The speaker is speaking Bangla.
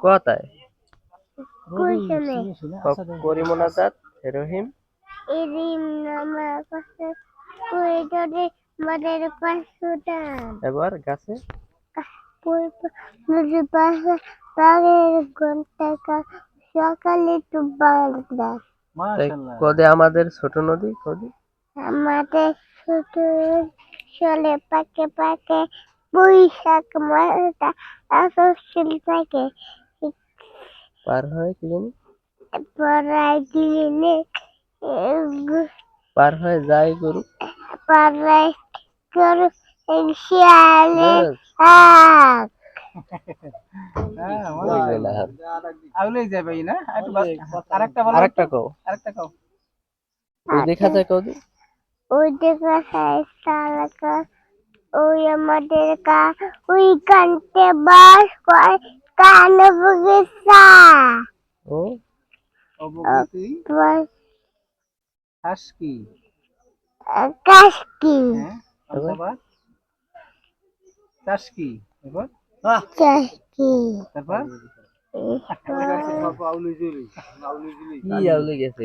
কোথায়? করিমনাজাত রহিম এরিম নামা পাশে মাদের পাশুদান এবার গাছে? পাশে ঘণ্টা সকালে তো বাগদা। কদে আমাদের ছোট নদী কদি? আমাদের ছোট চলে পাকে পাকে বৈশাখ মাসটা আসছিল থাকে পার হয় কি জানি? পড়াই দিলে পার হয়ে যায় গরু শিয়ালে হ্যাঁ, আক ওই বেলা হাত। না? একটু আরেকটা বলো। আরেকটা কও। আরেকটা কও। ওই দেখা যায় কদি ওই দেখা সাইসালকা ওই আমাদের কা ওই কানতে বাস করে কান বগিচা ও? অবগতি? বাস কাশকি হ্যাঁ অথবা কি? এবার? কাশকি তারপর কি? আউলে গেছে?